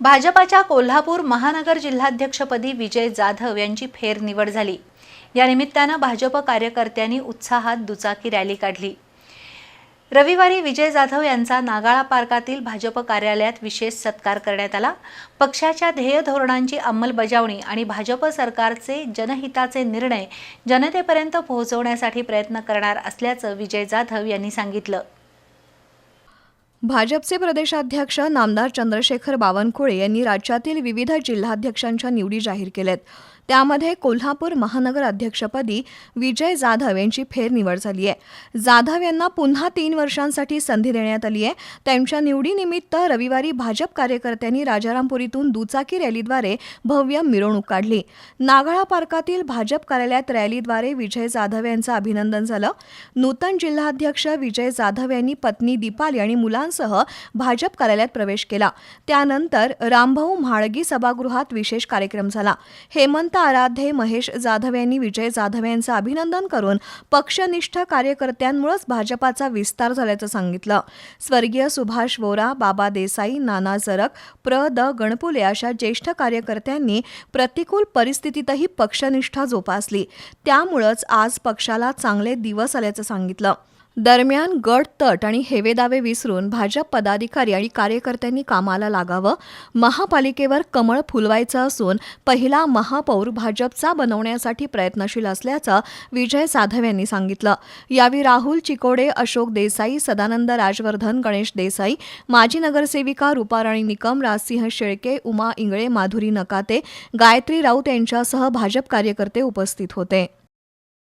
भाजपाच्या कोल्हापूर महानगर जिल्हाध्यक्षपदी विजय जाधव यांची फेरनिवड झाली. या निमित्तानं भाजप कार्यकर्त्यांनी उत्साहात दुचाकी रॅली काढली. रविवारी विजय जाधव यांचा नागाळा पार्कातील भाजप कार्यालयात विशेष सत्कार करण्यात आला. पक्षाच्या ध्येय धोरणांची अंमलबजावणी आणि भाजप सरकारचे जनहिताचे निर्णय जनतेपर्यंत पोहोचवण्यासाठी प्रयत्न करणार असल्याचं विजय जाधव यांनी सांगितलं. भाजपचे प्रदेशाध्यक्ष नामदार चंद्रशेखर बावनकुळे यांनी राज्यातील विविध जिल्हाध्यक्षांच्या निवडी जाहीर केल्यात. त्यामध्ये कोल्हापूर महानगर अध्यक्षपदी विजय जाधव यांची फेरनिवड झाली आहे. जाधव यांना पुन्हा तीन वर्षांसाठी संधी देण्यात आली आहे. त्यांच्या निवडीनिमित्त रविवारी भाजप कार्यकर्त्यांनी राजारामपुरीतून दुचाकी रॅलीद्वारे भव्य मिरवणूक काढली. नागाळा पार्कातील भाजप कार्यालयात रॅलीद्वारे विजय जाधव यांचं अभिनंदन झालं. नूतन जिल्हाध्यक्ष विजय जाधव यांनी पत्नी दीपाली आणि मुलांसह भाजप कार्यालयात प्रवेश केला. त्यानंतर रामभाऊ म्हाळगी सभागृहात विशेष कार्यक्रम झाला. हेमंत आराध्ये महेश जाधव यांनी विजय जाधव यांचं अभिनंदन करून पक्षनिष्ठ कार्यकर्त्यांमुळेच भाजपाचा विस्तार झाल्याचं सांगितलं. स्वर्गीय सुभाष वोरा बाबा देसाई नाना जरक प्र. द. गणपुले अशा ज्येष्ठ कार्यकर्त्यांनी प्रतिकूल परिस्थितीतही पक्षनिष्ठा जोपासली. त्यामुळंच आज पक्षाला चांगले दिवस आल्याचं सांगितलं. दरम्यान गट तट आणि हेवेदावे विसरून भाजप पदाधिकारी आणि कार्यकर्त्यांनी कामाला लागावं. महापालिकेवर कमळ फुलवायचं असून पहिला महापौर भाजपचा बनवण्यासाठी प्रयत्नशील असल्याचं विजय जाधव यांनी सांगितलं. यावेळी राहुल चिकोडे अशोक देसाई सदानंद राजवर्धन गणेश देसाई माजी नगरसेविका रुपाराणी निकम राजसिंह शेळके उमा इंगळे माधुरी नकाते गायत्री राऊत यांच्यासह भाजप कार्यकर्ते उपस्थित होते.